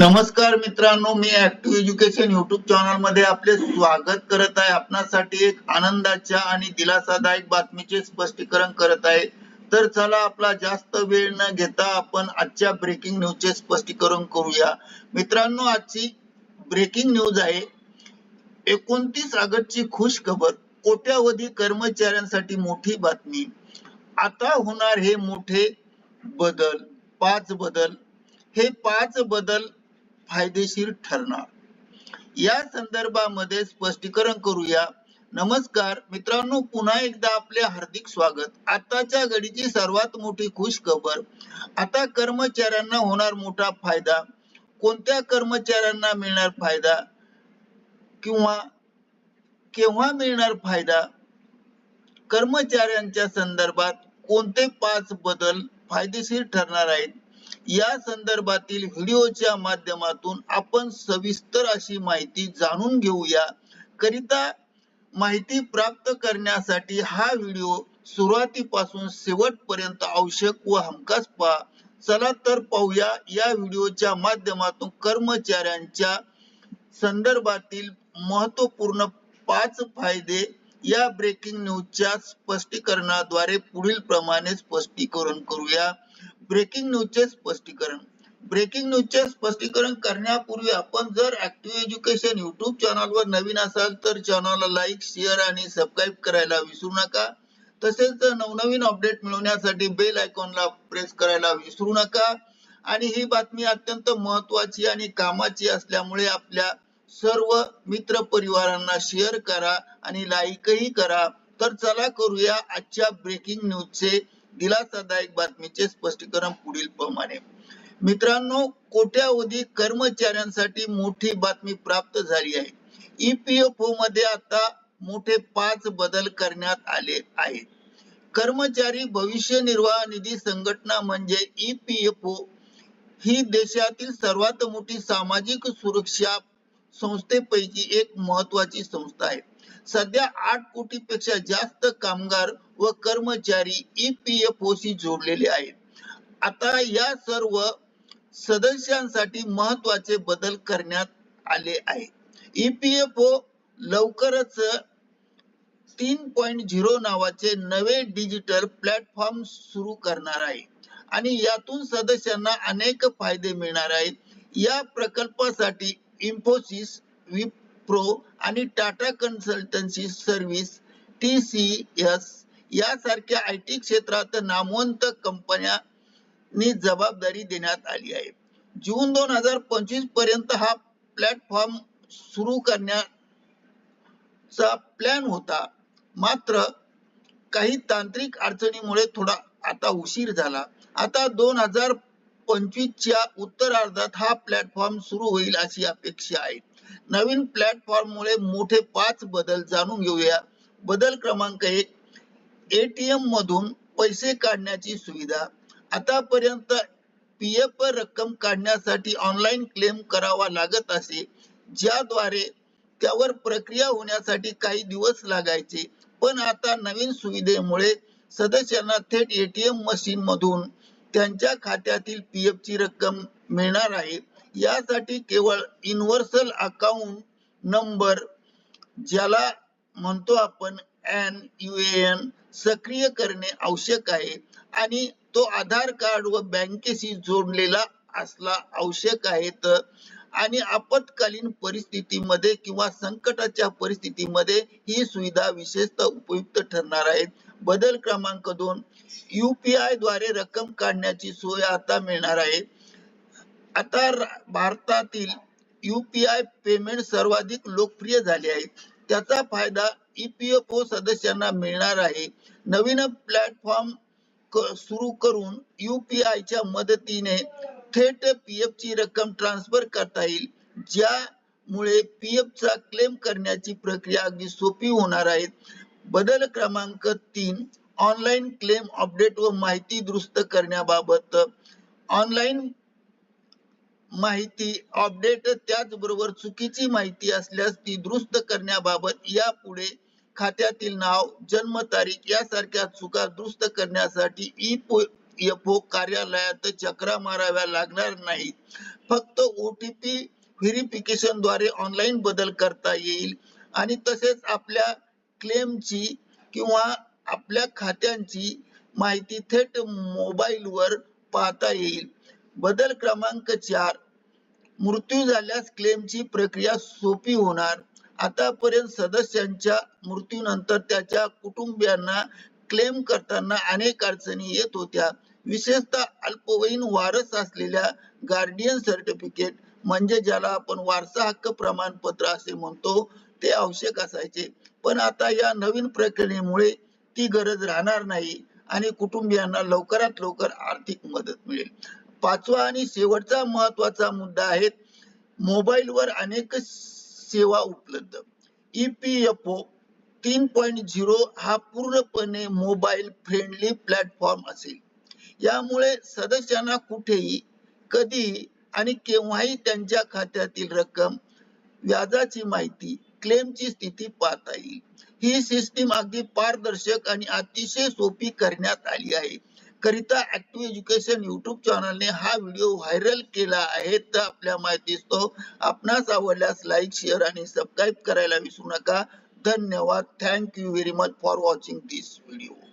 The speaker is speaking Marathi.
नमस्कार मित्रांनो मी ऍक्टिव्ह एज्युकेशन युट्यूब चॅनलमध्ये आपले स्वागत करत आहे. आपणासाठी एक आनंदाच्या आणि दिलासादायक बातमीचे स्पष्टीकरण करत आहे. तर चला आपला जास्त वेळ न घेता आपण आजच्या ब्रेकिंग न्यूजचे स्पष्टीकरण करूया. मित्रांनो आजची ब्रेकिंग न्यूज आहे. एकोणतीस ऑगस्टची खुश खबर कोट्यावधी कर्मचाऱ्यांसाठी मोठी बातमी. आता होणार हे मोठे बदल पाच बदल. हे पाच बदल फायदेशीर ठरणार. या संदर्भामध्ये स्पष्टीकरण करूया. नमस्कार मित्रांनो पुन्हा एकदा आपले हार्दिक स्वागत. आताच्या घडीची सर्वात मोठी खुश खबर आता कर्मचाऱ्यांना होणार मोठा फायदा. कोणत्या कर्मचाऱ्यांना मिळणार फायदा? किंवा केव्हा मिळणार फायदा? कर्मचाऱ्यांच्या संदर्भात कोणते पाच बदल फायदेशीर ठरणार आहेत? या संदर्भातील व्हिडिओच्या माध्यमातून आपण सविस्तर अशी माहिती जाणून घेऊया. करिता माहिती प्राप्त करण्यासाठी हा व्हिडिओ सुरुवातीपासून शेवटपर्यंत आवश्यक व हमखास पहा. चला तर पाहूया या व्हिडिओच्या माध्यमातून कर्मचाऱ्यांच्या संदर्भातील महत्त्वपूर्ण पाच फायदे या ब्रेकिंग न्यूजच्या स्पष्टीकरणाद्वारे पुढील प्रमाणे स्पष्टीकरण करूया. ब्रेकिंग न्यूजचे स्पष्टीकरण. ब्रेकिंग न्यूजचे स्पष्टीकरण करण्यापूर्वी आपण जर ऍक्टिव्ह एज्युकेशन युट्यूब चॅनलवर नवीन असाल तर चॅनलला लाईक शेअर आणि सबस्क्राईब करायला विसरू नका. तसेच नवनवीन अपडेट मिळवण्यासाठी बेल आयकॉनला प्रेस करायला विसरू नका. आणि ही बातमी अत्यंत महत्वाची आणि कामाची असल्यामुळे आपल्या सर्व मित्र परिवारांना शेअर करा आणि लाईकही करा. तर चला करूया आजच्या ब्रेकिंग न्यूजचे दिलासादायक बातमीचे स्पष्टीकरण पुढील प्रमाणे. मित्रांनो कोट्यावधी कर्मचाऱ्यांसाठी मोठी बातमी प्राप्त झाली आहे. ईपीएफओ मध्ये आता मोठे पाच बदल करण्यात आले आहेत. कर्मचारी भविष्य निर्वाह निधी संघटना म्हणजे ईपीएफओ ही देशातील सर्वात मोठी सामाजिक सुरक्षा संस्थेपैकी एक महत्वाची संस्था आहे. सध्या आठ कोटी पेक्षा जास्त कामगार व कर्मचारी ईपीएफओ शी जोडलेले आहेत. आता या सर्व सदस्यांसाठी महत्त्वाचे बदल करण्यात आले आहे. ईपीएफओ लवकरच तीन पॉइंट झिरो नावाचे नवे डिजिटल प्लॅटफॉर्म सुरू करणार आहे. आणि यातून सदस्यांना अनेक फायदे मिळणार आहेत. या प्रकल्पासाठी इन्फोसिस विप्रो आणि Tata consultancy service T C S यासारख्या आय टी क्षेत्रात नामवंत कंपन्यांनी जबाबदारी देण्यात आली आहे. जून दोन हजार पंचवीसपर्यंत हा प्लॅटफॉर्म सुरू करण्याचा प्लॅन होता. मात्र काही तांत्रिक अडचणीमुळे थोडा आता उशीर झाला. आता दोन हजार पंचवीसच्या उत्तरार्धात हा प्लॅटफॉर्म सुरू होईल अशी अपेक्षा आहे. नवीन प्लॅटफॉर्म मुळे मोठे पाच बदल जाणून घेऊया. बदल क्रमांक एक एटीएम मधून पैसे काढण्याची सुविधा आतापर्यंत पीएफ रक्कम काढण्यासाठी ऑनलाईन क्लेम करावा लागत असे ज्याद्वारे त्यावर प्रक्रिया होण्यासाठी काही दिवस लागायचे. पण आता नवीन सुविधेमुळे सदस्यांना थेट एटीएम मशीन मधून त्यांच्या खात्यातील पी एफ ची रक्कम मिळणार आहे. यासाठी केवळ युनिव्हर्सल अकाउंट नंबर ज्याला म्हणतो आपण एन यू एन सक्रिय करणे आवश्यक आहे आणि तो आधार कार्ड व बँकेशी जोडलेला असला आवश्यक आहे तर. आणि आपत्कालीन परिस्थितीमध्ये किंवा संकटाच्या परिस्थितीमध्ये ही सुविधा विशेषतः उपयुक्त ठरणार आहे. बदल क्रमांक दोन युपीआयद्वारे रक्कम काढण्याची सोय आता मिळणार आहे. आता भारतातील युपीआय पेमेंट सर्वाधिक लोकप्रिय झाले आहे. त्याचा फायदा ईपीएफओ सदस्यांना मिळणार आहे. नवीन प्लॅटफॉर्म सुरू करून UPI च्या मदतीने थेट पीएफ ची रक्कम ट्रान्सफर करता येईल ज्यामुळे पीएफ चा क्लेम करण्याची प्रक्रिया अगदी सोपी होणार आहे. बदल क्रमांक तीन ऑनलाईन क्लेम अपडेट व माहिती दुरुस्त करण्याबाबत ऑनलाईन माहिती अपडेट त्याचबरोबर चुकीची माहिती असल्यास ती दुरुस्त करण्याबाबत यापुढे खात्यातील नाव जन्मतारीख यासारख्या चुका दुरुस्त करण्यासाठी ई एफ ओ कार्यालयात चक्रा माराव्या लागणार नाहीत. फक्त ओटीपी व्हेरिफिकेशनद्वारे ऑनलाईन बदल करता येईल आणि तसेच आपल्या क्लेमची किंवा आपल्या खात्यांची माहिती थेट मोबाईलवर पाहता येईल. बदल क्रमांक चार. मृत्यू झाल्यास क्लेमची प्रक्रिया सोपी होणार. आतापर्यंत सदस्यांच्या मृत्यूनंतर त्याच्या कुटुंबियांना क्लेम करताना अनेक अडचणी येत होत्या. विशेषतः अल्पवयीन वारस असलेल्या गार्डियन सर्टिफिकेट म्हणजे ज्याला आपण वारसा हक्क प्रमाणपत्र असे म्हणतो ते आवश्यक असायचे. पण आता या नवीन प्रक्रियेमुळे ती गरज राहणार नाही आणि कुटुंबियांना लवकरात लवकर आर्थिक मदत मिळेल. पाचवा आणि शेवटचा महत्त्वाचा मुद्दा आहे मोबाईलवर अनेक सेवा उपलब्ध. ईपीएफओ तीन पॉईंट झिरो हा पूर्णपणे मोबाईल फ्रेंडली प्लॅटफॉर्म असेल. यामुळे सदस्यांना कुठेही कधीही आणि केव्हाही त्यांच्या खात्यातील रक्कम व्याजाची माहिती क्लेमची स्थिती पाहता येईल. ही सिस्टीम अगदी पारदर्शक आणि अतिशय सोपी करण्यात आली आहे. करिता ऍक्टिव्ह एज्युकेशन युट्यूब चॅनलने हा व्हिडिओ व्हायरल केला आहे. तर आपल्या माहितीस तो आपणास आवडल्यास लाईक शेअर आणि सबस्क्राईब करायला विसरू नका. धन्यवाद. Thank you very much for watching this video